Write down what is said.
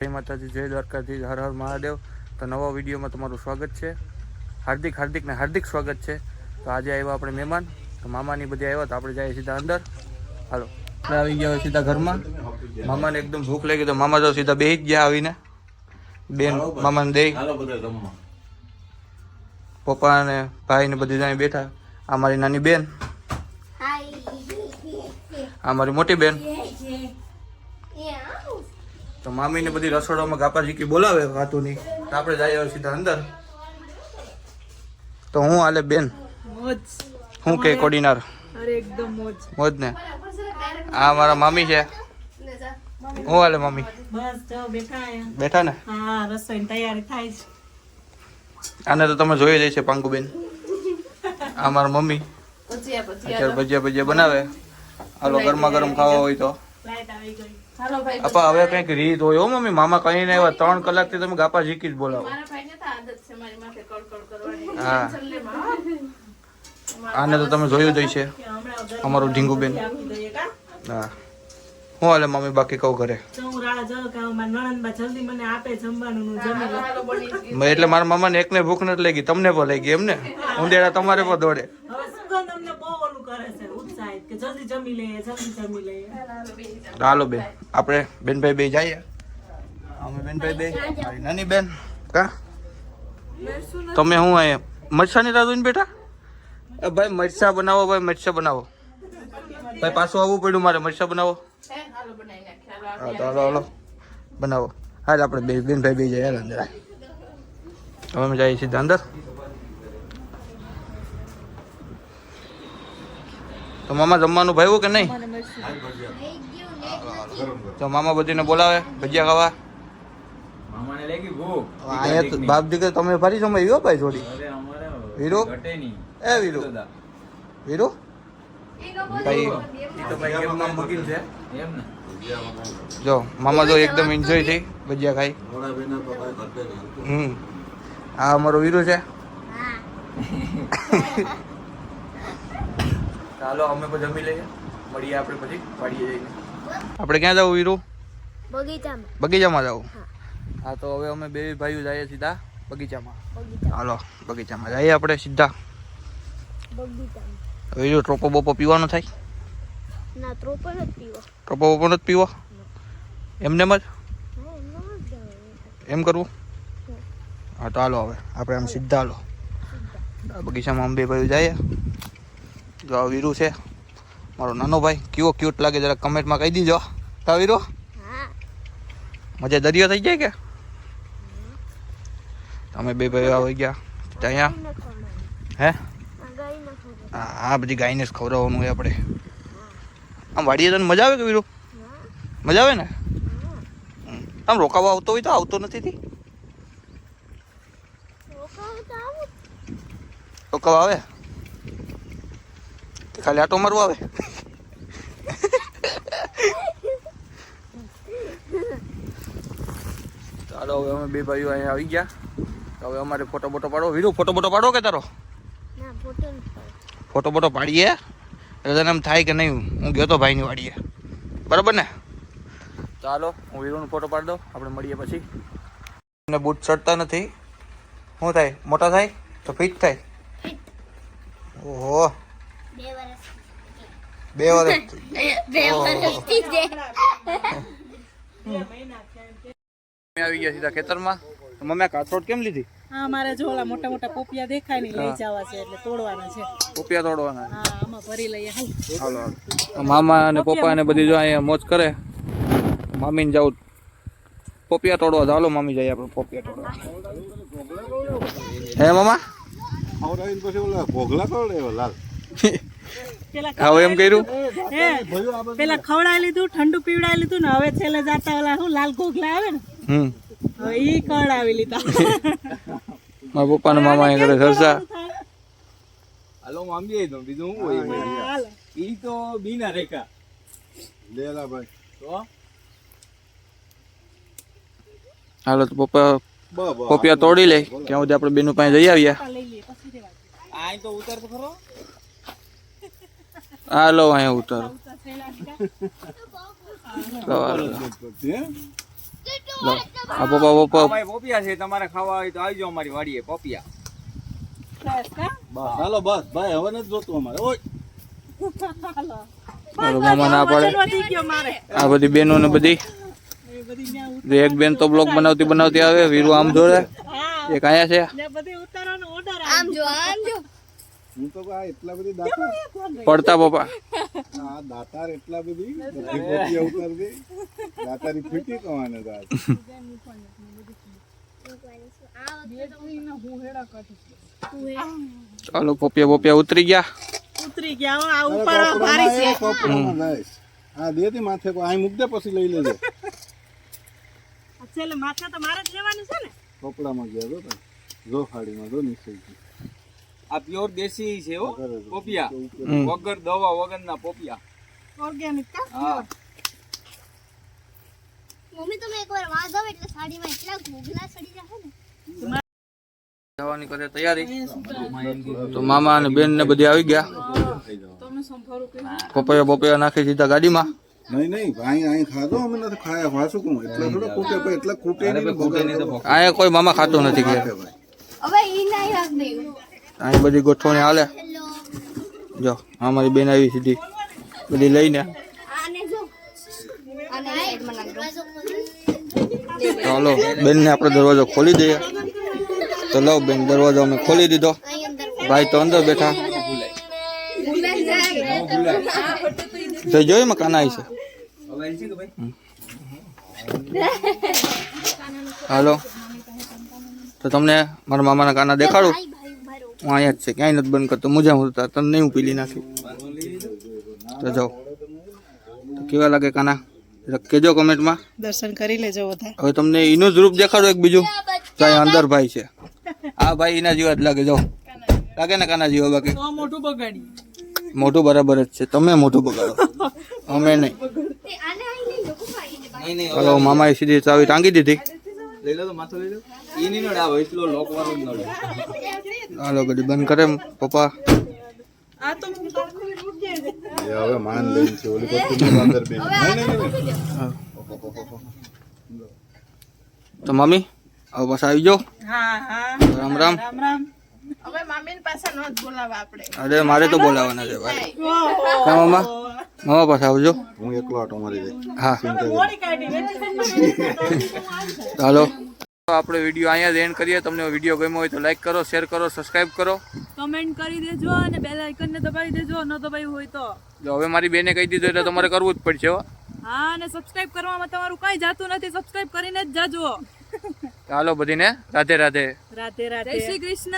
જય માતાજી જય દ્વારકાધીશ હર હર મહાદેવ. તો નવા વિડીયોમાં તમારું સ્વાગત છે. હાર્દિક હાર્દિક ને હાર્દિક સ્વાગત છે. તો આજે આવ્યા આપણે મહેમાન. તો મામાની બધી આવ્યા તો આપણે જઈએ સીધા અંદર. હાલો. આવી ગયા હોય સીધા ઘરમાં. મામાને એકદમ ભૂખ લાગી તો મામા તો સીધા બે જ ગયા આવીને. બેન મામાને દઈ. હાલો બધા જમવા. પપ્પા અને ભાઈ ને બધી ત્યાં બેઠા. આ મારી નાની બેન. આ મારી મોટી બેન. તો મામી ને બધી રસોડામાં ગાપા જીકી બોલાવે વાતુની. તો આપણે જઈએ સીધા અંદર. તો હું હાલે બેન? હું કે કોડીનાર? અરે મોજ મોજ. ને આ મારા મામી છે. હું હાલે મમ્મી બસ બેઠા ને? હા રસોઈની તૈયારી થાય છે. આને તો તમે જોઈ જાય છે પાંકુબેન આ મારા મમ્મી. અત્યારે ભજીયા ભજીયા બનાવે. હાલો ગરમા ગરમ ખાવા હોય તો. લાઈટ આવી ગઈ. આપા હવે કંઈક રીત હોય. મમ્મી મામા કઈ નહીં આવ્યા ત્રણ કલાકથી તમે ગાપા જીકી જ બોલાવો. હા. આને તો તમે જોયું જ છે અમારું ઢીંગુબેન. બેન હા. હું હાલે મમ્મી બાકી કહું ઘરે? તો હું રાહ જોઉં કે મારા નણંદબા જલ્દી મને આપે જમવાનું હું જમી લઉં. મેં એટલે મારા મામાને એકને ભૂખ નથી લાગી તમને પણ લાગી ગઈ એમને ઉંદેડા તમારે પણ દોડે હવે સુગંધ અમને બહુ ઓલું કરે છે ઉત્સાહિત કે જલ્દી જમી લઈએ, જલ્દી જમી લઈએ. હાલો બેન, આપણે બેનભાઈ બે જઈએ. અમે બેનભાઈ બે, મારી નાની બેન, કા? તમે હું અહીંયા? મરસાની રાહ જોઈને બેઠા ભાઈ મરસા બનાવો, ભાઈ મરસા બનાવો. ભાઈ, પાછું આવવું પડ્યું મારે મરસા બનાવો. હા, તો હાલો હાલો. બનાવો. હાલ આપણે બે, બેનભાઈ બે જઈએ અંદર. હવે અમે જઈએ સીધા અંદર. તો મામા જમવાનું ભાવ્યું કે નહીં? તો મામા બધીને બોલાવે ભજીયા ખાવા? મામાને લાગી ભૂખ. અહીંયા બાપ દીકરી તમે ફરી સમય ગયો ભાઈ થોડી અરે વીરો એ વીરો વીરો જો મામા તો એકદમ એન્જોય થઈ ભજીયા ખાઈ. હમ. આ અમારો વીરો છે. ચાલો અમે પણ જમી લઈએ. મળીએ આપણે પછી વાડીએ જઈને. આપણે ક્યાં જવું વીરો? બગીચામાં. બગીચામાં જવું હા. તો હવે અમે બે ભાઈઓ જઈએ સીધા બગીચામાં. બગીચા હાલો બગીચામાં જઈએ આપણે સીધા. જો ટ્રોપો બોપો પીવાનો થાય? ના ટ્રોપો જ પીવો. ટ્રોપો બોપો જ પીવો? એમને જ જ એમ કરવું? હા. તો હાલો હવે આપણે આમ સીધા હાલો. આ બગીચામાં અમે બે ભાઈઓ જઈએ. જો આ વીરુ છે. મારો નાનો ભાઈ. કેવો ક્યુટ લાગે જરા કમેન્ટમાં કહી દીજો. તા વીરુ? મજા દરિયો થઈ જાય કે? તમે બે ભાઈઓ આવી ગયા. ત્યાં અહીંયા? હે? હા બધી ગાયને જ ખવડાવવાનું હોય આપણે. આમ વાડીએ તને મજા આવે કે વીરુ? મજા આવે ને? આમ રોકાવા આવતો હોય તો આવતો નથી રોકાવું આવું? ખાલી આટો મારવા આવે. ચાલો હવે અમે બે ભાઈઓ અહીંયા આવી ગયા. તો હવે અમારે ફોટો બોટો પાડો વીરુ ફોટો બોટો પાડો કે તારો? ફોટો બોટો પાડીએ. એટલે તને એમ થાય કે નહીં હું ગયો તો ભાઈની વાડીએ. બરાબર ને? ચાલો હું વીરુનો ફોટો પાડી દઉં. આપણે મળીએ પછી. મને બૂટ ચડતા નથી. શું થાય? મોટા થાય? તો ફિટ થાય? ઓહો. બે વર્ષ બે વર્ષ બે વર્ષથી જ આવી ગયા સીધા ખેતરમાં. મમ્મી આ કાથરોડ કેમ લીધી? હા મારા જોલા મોટા મોટા પોપિયા દેખાય ને લઈ જવા છે એટલે તોડવાના છે. પોપિયા તોડવાના. હા આમાં ભરી લઈએ. હાલ. મામા અને પપ્પા ને બધી જો અહીંયા મોજ કરે. મામીને જાઉં. પોપિયા તોડવા ચાલો હાલો મામી જાય આપણે પોપિયા તોડવા. હે મામા? આવડાવીને પછી ઓલા ઘોઘલા કોણ લાલ? હવે એમ કર્યું? હે પેલા ખવડાવી લીધું ઠંડુ પીવડાવી લીધું ને હવે છેલ્લે જાતા ઓલા શું લાલ ઘોઘલા આવે ને? હમ. હવે ઈ ખવડાવી લીધા. મારા પપ્પા ને મામા કરે સરસા. હાલો મામી તો બીજું શું હોય ઈ તો બીના રેખા. લેલા ભાઈ. તો? હાલો તો પપ્પા પોપિયા તોડી લે. ત્યાં સુધી આપણે બેનું પાસે જઈ આવ્યા. લઈ લઈએ પછી રેવા દે. આ તો ઉતાર તો ખરો. હાલો અહીંયા ઉતારો. આ પપ્પા પપ્પા. પોપિયા છે તમારે ખાવા હોય તો આવજો અમારી વાડીએ પોપિયા. બસ, હાલો બસ. ભાઈ હવે નથી જોતું અમારે. ઓય. મારો મામા ના પાડે. આ બધી બેનો ને બધી. એક બેન તો બ્લોક બનાવતી બનાવતી આવે વીરુ આમ જોડે. એક આયા છે. ને બધી ઉતારવાનો ઓર્ડર આમ જો આમ જો. હું તો આ એટલા બધી દાતાર પડતા પપ્પા. આ દાતાર એટલા બધી દે. દાતારી ફીટી કવાને ચાલો પોપિયા પોપિયા ઉતરી ગયા. ઉતરી ગયા હો, આ અરે ભારી છે. હા દે દે માથે કોઈ અહીં મૂક દે પછી લઈ લેજો. આ છેલ્લે માથા તો મારે જ લેવાનું છે ને. કપડામાં ગયા જો તમે. જો ખાડીમાં જો નીચે. આ પ્યોર દેશી છે હો પોપિયા. હમ. વગર દવા વગરના પોપિયા. ઓર્ગેનિક કા? હા. મમ્મી તમે એકવાર વાં જાવ એટલે સાડીમાં એટલા ઘોઘલા સડી જાય ને. જવાની કરે તૈયારી. તો મામા અને બેન ને બધી આવી ગયા. પપૈયા બપૈયા નાખી દીધા ગાડીમાં. નહીં નહીં ભાઈ અહીં ખાધો અમે નથી ખાયા વાસું કહું એટલા થોડા ખૂટે પણ એટલા ખૂટે નહીં ખૂટે નહીં તો બગાડ અહીંયા કોઈ મામા ખાતું નથી કે કરે ભાઈ. હવે ઈ ના રાખ દે અહીં બધી ગોઠવણી હાલે. જો અમારી બેન આવી સીધી. બધી લઈને. ચાલો બેનને આપણે દરવાજો ખોલી દઈએ. તો લો બેન દરવાજો અમે ખોલી દીધો. ભાઈ તો અંદર બેઠા. તો જોયું મકાન કાના આવી છે. હાલો. તો તમને મારા મામાના કાના દેખાડું? હું અહીંયા જ છે ક્યાંય નથી બંધ કરતો. મજા હોતા તને નહીં હું પીલી નાખી. તો જાઓ. તો કેવા લાગે કાના? કેજો કહેજો કમેન્ટમાં. દર્શન કરી લેજો બધા. હવે તમને એનું જ રૂપ દેખાડો એક બીજું. તો અંદર ભાઈ છે. આ ભાઈ એના જેવા જ લાગે જાઓ. લાગે ને કાના જેવા બાકી? મોટું બગાડી મોટું બરાબર જ છે. તમે મોટું બગાડો. અમે નહીં. ચાલો મામાએ સીધી ચાવી ટાંગી દીધી. લઈ લો તો માથો લઈ લો. ઈ નહીં નડે આ વૈસલો લોક વાળો જ નડે. હાલો ગડી બંધ કરે પપ્પા. આ તો એ હવે માન લઈને છે ઓલી વસ્તુ અંદર બે નહીં નહીં તો મમ્મી હવે બસ આવી જાઓ. હા હા. રામ રામ. રામ રામ. હવે મામીન પાસે નો જ બોલાવા આપણે. અરે મારે તો બોલાવાના છે ભાઈ. ઓહો. કા મામા પાસે આવજો. હું એકલો આટો મારી હા. હાલો. આપણે વીડિયો અહીંયા જ એન્ડ કરીએ. તમને વીડિયો ગમ્યો હોય તો લાઈક કરો શેર કરો સબસ્ક્રાઇબ કરો. કમેન્ટ કરી દેજો અને બેલ આઇકન ને દબાવી દેજો ન દબાવી હોય તો. જો હવે મારી બેને કહી દીધું એટલે તમારે કરવું જ પડશે હો. હા અને સબસ્ક્રાઇબ કરવામાં તમારું કઈ જાતું નથી. સબસ્ક્રાઇબ કરીને જ જાજો. ચાલો બધીને રાધે રાધે. રાધે રાધે. જય શ્રી કૃષ્ણ.